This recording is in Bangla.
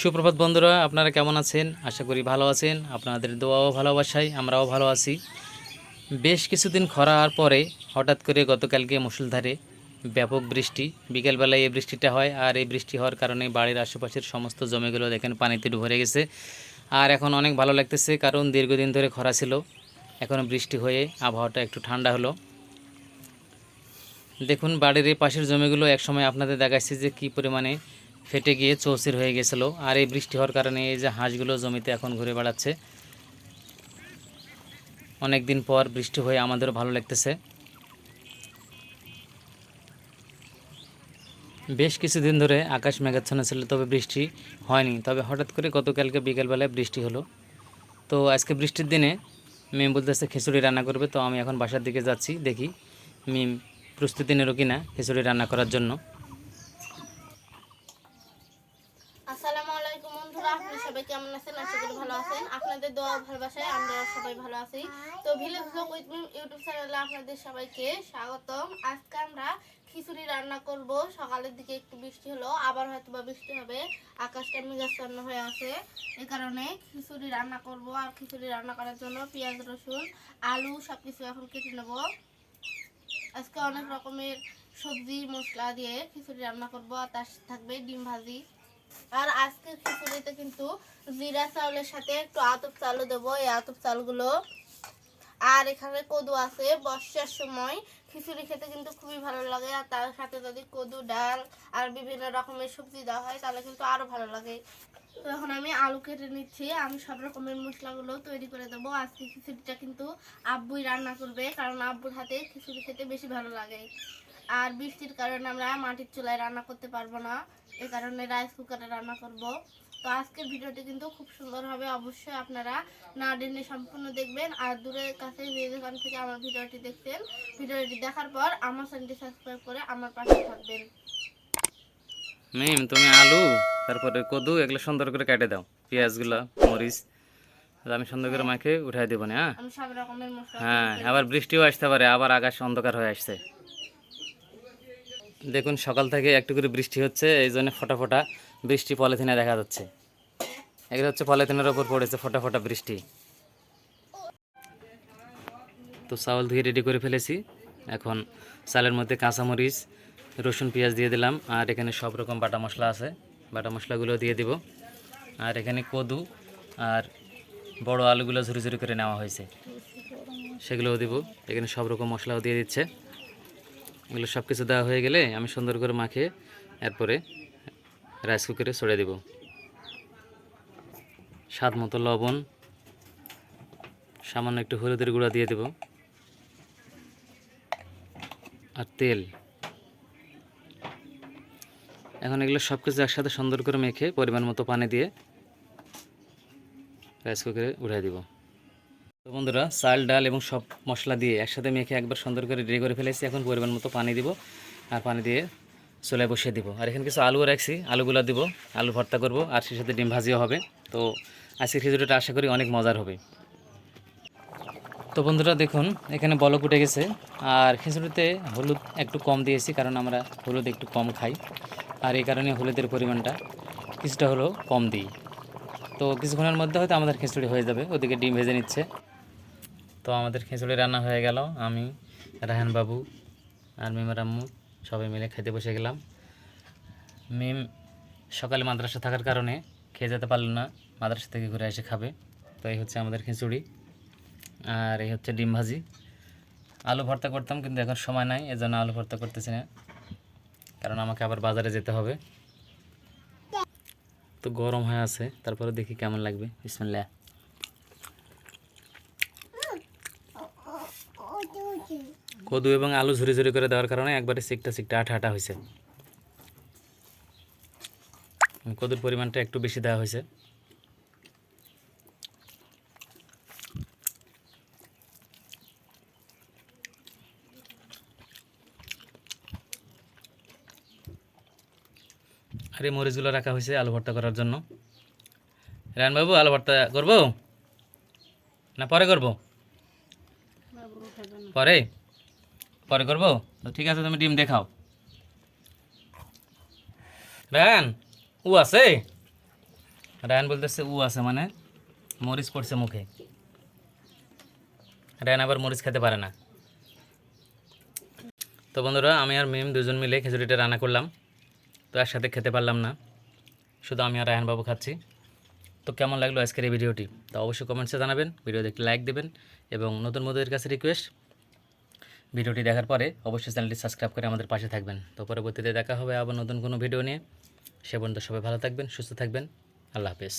সুপ্রভাত বন্ধুরা, আপনারা কেমন আছেন? আশা করি ভালো আছেন। আপনাদের দোয়াও ভালোবাসাই আমরাও ভালো আছি। বেশ কিছুদিন খরার পরে হঠাৎ করে গতকালকে মুসুলধারে ব্যাপক বৃষ্টি। বিকেলবেলায় এই বৃষ্টিটা হয় আর এই বৃষ্টি হওয়ার কারণে বাড়ির আশেপাশের সমস্ত জমিগুলো দেখেন পানিতে ভরে গেছে। আর এখন অনেক ভালো লাগতেছে, কারণ দীর্ঘদিন ধরে খরা ছিল। এখন বৃষ্টি হয়ে আবহাওয়াটা একটু ঠান্ডা হলো। দেখুন, বাড়ির এই পাশের জমিগুলো একসময় আপনাদের দেখাচ্ছি যে কী পরিমাণে ফেটে গিয়ে চৌচির হয়ে গেছিল। আর এই বৃষ্টি হওয়ার কারণে এই যে হাঁসগুলো জমিতে এখন ঘুরে বেড়াচ্ছে। অনেক দিন পর বৃষ্টি হয়ে আমাদেরও ভালো লাগতেছে। বেশ কিছুদিন ধরে আকাশ মেঘাচ্ছন্ন ছিল, তবে বৃষ্টি হয়নি। তবে হঠাৎ করে গতকালকে বিকেলবেলায় বৃষ্টি হলো। তো আজকে বৃষ্টির দিনে মেম বলতেছে, খিচুড়ি রান্না করবে, তো আমি এখন বাসার দিকে যাচ্ছি, দেখি মিম প্রস্তুতি নিল কিনা খিচুড়ি রান্না করার জন্য আসসালামু আলাইকুম বন্ধুরা আপনারা সবাই কেমন আছেন? আশা করি ভালো আছেন। আপনাদের দোয়া ভালোবাসায় আমরা সবাই ভালো আছি। তো village blog with me YouTube চ্যানেলে আপনাদের সবাইকে স্বাগতম। আজকে আমরা খিচুড়ি রান্না করব। সকালের দিকে একটু বৃষ্টি হলো, আবার হয়তো বা বৃষ্টি হবে। আকাশটা মেঘাচ্ছন্ন হয়ে আছে। এই কারণে খিচুড়ি রান্না করব আর খিচুড়ি রান্না করার জন্য পেঁয়াজ, রসুন, আলু সব কিছু এখন কেটে নেব। আজকে অনেক রকমের সবজি, মশলা দিয়ে খিচুড়ি রান্না করব। আর তার থাকবে ডিম ভাজি। আর আজকে খিচুড়িতে কিন্তু জিরা চাউলের সাথে একটু আতপ চালও দেবো। এই আতপ চালগুলো। আর এখানে কদু আছে। বর্ষার সময় খিচুড়ি খেতে কিন্তু খুবই ভালো লাগে। আর তার সাথে যদি কদু, ডাল আর বিভিন্ন রকমের সবজি দেওয়া হয়, তাহলে কিন্তু আরও ভালো লাগে। এখন আমি আলু কেটে নিচ্ছি। আমি সব রকমের মশলাগুলো তৈরি করে দেবো। আজকে খিচুড়িটা কিন্তু আব্বুই রান্না করবে, কারণ আব্বুর হাতে খিচুড়ি খেতে বেশি ভালো লাগে। আর বৃষ্টির কারণে আমরা মাটির চুলায় রান্না করতে পারব না। এই কারণে রাইস কুকারে রান্না করব। তো আজকের ভিডিওটি কিন্তু খুব সুন্দর হবে। অবশ্যই আপনারা না টেনে সম্পূর্ণ দেখবেন। আর দূরের কাছে যেখান থেকে আমার ভিডিওটি দেখছেন ভিডিওটি দেখার পর আমার চ্যানেলটি সাবস্ক্রাইব করে আমার পাশে থাকবেন। মিম তুমি আলু তারপরে কদু এগুলো সুন্দর করে কেটে দাও। পেঁয়াজগুলো মরিচ আমি সুন্দর করে মাখে উঠাই দেবো না হ্যাঁ? হ্যাঁ আবার বৃষ্টিও আসতে পারে আবার আকাশ অন্ধকার হয়ে আসছে। দেখুন, সকাল থেকে একটু করে বৃষ্টি হচ্ছে, এই জন্য ফোটা ফোটা বৃষ্টি পলিথিনে দেখা যাচ্ছে। এগুলো হচ্ছে পলিথিনের ওপর পড়েছে ফোটা ফোটা বৃষ্টি। তো চাউল ধুয়ে রেডি করে ফেলেছি। এখন চালের মধ্যে কাঁচামরিচ, রসুন, পেঁয়াজ দিয়ে দিলাম, আর এখানে সব রকম বাটা মশলা আছে। বাটা মশলাগুলো দিয়ে দিব। আর এখানে কদু আর বড় আলুগুলো ঝুরি ঝুরি করে নেওয়া হয়েছে। সেগুলোও দিব। এখানে সব রকম মশলাও দিয়ে দিচ্ছে। এগুলো সব কিছু দেওয়া হয়ে গেলে আমি সুন্দর করে মাখে এরপরে রাইস কুকারে ছড়ে দেব। স্বাদ মতো লবণ, সামান্য একটু হলুদের গুঁড়া দিয়ে দেব। আর তেল। এখন এগুলো সব কিছু একসাথে সুন্দর করে মেখে পরিমাণ মতো পানি দিয়ে রাইস কুকারে উঠাই দিব। তো বন্ধুরা, চাল, ডাল এবং সব মশলা দিয়ে একসাথে মেখে একবার সুন্দর করে রেডি করে ফেলেছি। এখন পরিমাণ মতো পানি দিব আর পানি দিয়ে চুলায় বসিয়ে দিব। আর এখানে কিছু আলুও রাখছি, আলুগুলো দিব, আলু ভর্তা করব আর সেই সাথে ডিম ভাজিও হবে। তো আজকের খিচুড়িটা আশা করি অনেক মজার হবে। তো বন্ধুরা, দেখুন, এখানে বলক উঠে গেছে। আর খিচুড়িতে হলুদ একটু কম দিয়েছি কারণ আমরা হলুদ একটু কম খাই। আর এই কারণে হলুদের পরিমাণটা কিছুটা হলেও কম দিই। তো কিছুক্ষণের মধ্যে হয়তো আমাদের খিচুড়ি হয়ে যাবে, ওদিকে ডিম ভেজে নিচ্ছে। তো আমাদের খিচুড়ি রান্না হয়ে গেল। আমি রাহান বাবু আর মিমের আম্মু সবাই মিলে খেতে বসে গেলাম। মিম সকালে মাদ্রাসা থাকার কারণে খেয়ে যেতে পারল না, মাদ্রাসা থেকে ঘুরে এসে খাবে। তো এই হচ্ছে আমাদের খিচুড়ি। আর এই হচ্ছে ডিম ভাজি। আলু ভর্তা করতাম কিন্তু এখন সময় নাই, এজন্য আলু ভর্তা করতেছি না। কারণ আমাকে আবার বাজারে যেতে হবে। তো গরম হয়ে আছে, তারপরে দেখি কেমন লাগবে। বিসমিল্লাহ। কদু এবং আলু ঝুরি ঝুরি করে দেওয়ার কারণে একবারে সিকটা সিকটা, আঠা আঠা হয়েছে। কদুর পরিমাণটা একটু বেশি দেওয়া হয়েছে। আর এই মরিচগুলো রাখা হয়েছে আলু ভর্তা করার জন্য। রায়নবাবু আলু ভর্তা করব? না পরে করব? পরে? পরে করব? তো ঠিক আছে, তুমি ডিম দেখাও। রায়ন ও আছে? রায়ান বলতেছে উ আছে মানে মরিচ পড়ছে মুখে। রায়ান আবার মরিচ খেতে পারে না। তো বন্ধুরা, আমি আর মিম দুজন মিলে খিচুড়িটা রান্না করলাম। তো একসাথে খেতে পারলাম না। শুধু আমি আর রায়হান বাবু খাচ্ছি। তো কেমন লাগল আজকের এই ভিডিওটি? তো অবশ্যই কমেন্টসে জানাবেন ভিডিও দেখতে লাইক দেবেন এবং নতুন মধুদের কাছে রিকোয়েস্ট ভিডিওটি দেখার পরে অবশ্যই চ্যানেলটি সাবস্ক্রাইব করে আমাদের পাশে থাকবেন। তো পরবর্তীতে দেখা হবে আবার নতুন কোনো ভিডিও নিয়ে। সে পর্যন্ত সবাই ভালো থাকবেন, সুস্থ থাকবেন। আল্লাহ হাফেজ।